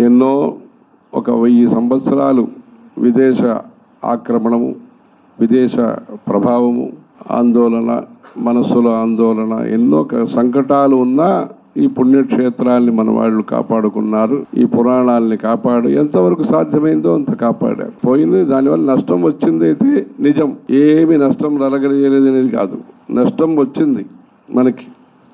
ఎన్నో ఒక వెయ్యి సంవత్సరాలు విదేశ ఆక్రమణము విదేశ ప్రభావము ఆందోళన మనస్సులో ఆందోళన ఎన్నో సంకటాలు ఉన్నా ఈ పుణ్యక్షేత్రాల్ని మన వాళ్ళు కాపాడుకున్నారు ఈ పురాణాలని కాపాడు ఎంతవరకు సాధ్యమైందో అంత కాపాడారు పోయింది దానివల్ల నష్టం వచ్చింది అయితే నిజం. ఏమి నష్టం రలగలిగేది అనేది కాదు. నష్టం వచ్చింది మనకి.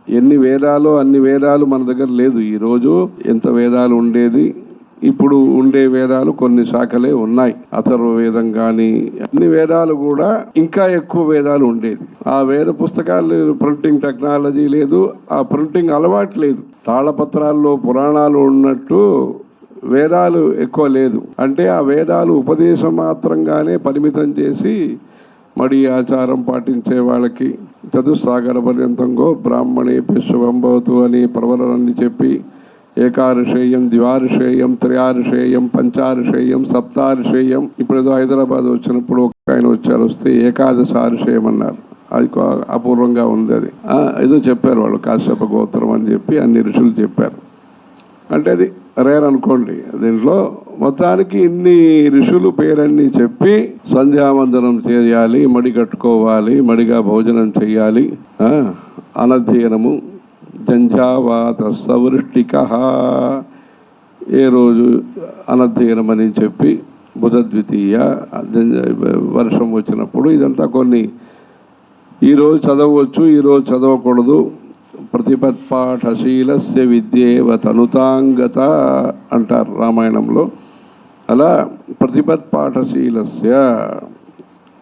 ఎన్ని వేదాలు అన్ని వేదాలు మన దగ్గర లేదు. ఈరోజు ఎంత వేదాలు ఉండేది? ఇప్పుడు ఉండే వేదాలు కొన్ని శాఖలే ఉన్నాయి. అథర్వ వేదం కానీ అన్ని వేదాలు కూడా ఇంకా ఎక్కువ వేదాలు ఉండేది. ఆ వేద పుస్తకాలు ప్రింటింగ్ టెక్నాలజీ లేదు ఆ ప్రింటింగ్ అలవాటు లేదు. తాళపత్రాల్లో పురాణాలు ఉన్నట్టు వేదాలు ఎక్కువ లేదు. అంటే ఆ వేదాలు ఉపదేశం మాత్రంగానే పరిమితం చేసి మడి ఆచారం పాటించే వాళ్ళకి చతుస్సాగర పర్యంతంగో బ్రాహ్మణే శుభంభవతు అని ప్రవలనని చెప్పి ఏకారుషేయం ద్వారుషేయం త్రయారుషేయం పంచారుషేయం సప్తారుషేయం. ఇప్పుడు ఏదో హైదరాబాద్ వచ్చినప్పుడు ఒక ఆయన వచ్చారు వస్తే ఏకాదశారుషేయం అన్నారు అది అపూర్వంగా ఉంది అది. ఏదో చెప్పారు వాళ్ళు కాశ్యప గోత్రం అని చెప్పి అన్ని ఋషులు చెప్పారు. అంటే అది రేర్ అనుకోండి. దీంట్లో మొత్తానికి ఇన్ని ఋషులు పేరన్నీ చెప్పి సంధ్యావందనం చేయాలి మడి కట్టుకోవాలి మడిగా భోజనం చేయాలి. అనధ్యయనము. జంఝావాత సవృష్టిక ఏ రోజు అనధ్యయనం అని చెప్పి బుధద్వితీయ జంజ- వర్షం వచ్చినప్పుడు ఇదంతా కొన్ని. ఈరోజు చదవచ్చు ఈరోజు చదవకూడదు. ప్రతిపత్పాఠశీలస్య విద్యేవ తనుతాంగత అంటారు రామాయణంలో. అలా ప్రతిపత్పాఠశీలస్య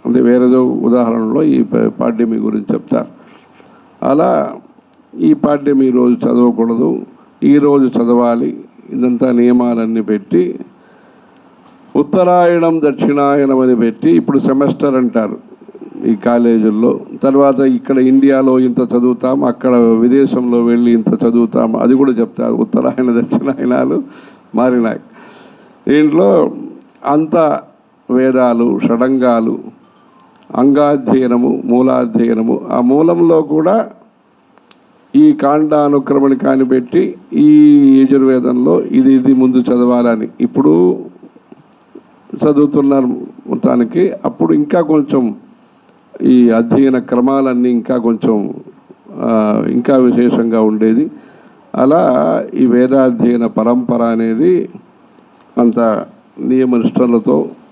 అంటే వేరేదో ఉదాహరణలో ఈ ప- పాడ్యమి గురించి చెప్తారు అలా ఈ పాఠ్యం ఈరోజు చదవకూడదు. ఈరోజు చదవాలి. ఇదంతా నియమాలన్నీ పెట్టి ఉత్తరాయణం దక్షిణాయనం అని పెట్టి ఇప్పుడు సెమెస్టర్ అంటారు ఈ కాలేజీల్లో. తర్వాత ఇక్కడ ఇండియాలో ఇంత చదువుతాం అక్కడ విదేశంలో వెళ్ళి ఇంత చదువుతాం అది కూడా చెప్తారు. ఉత్తరాయణ దక్షిణాయనాలు మారినాయి. దీంట్లో అంత వేదాలు షడంగాలు అంగాధ్యయనము మూలాధ్యయనము ఆ మూలంలో కూడా ఈ కాండానుక్రమణికాన్ని కానిపెట్టి ఈ యజుర్వేదంలో ఇది ఇది ముందు చదవాలని. ఇప్పుడు చదువుతున్నారు మొత్తానికి. అప్పుడు ఇంకా కొంచెం ఈ అధ్యయన క్రమాలన్నీ ఇంకా కొంచెం ఇంకా విశేషంగా ఉండేది. అలా ఈ వేదాధ్యయన పరంపర అనేది అంత నియమనిష్టలతో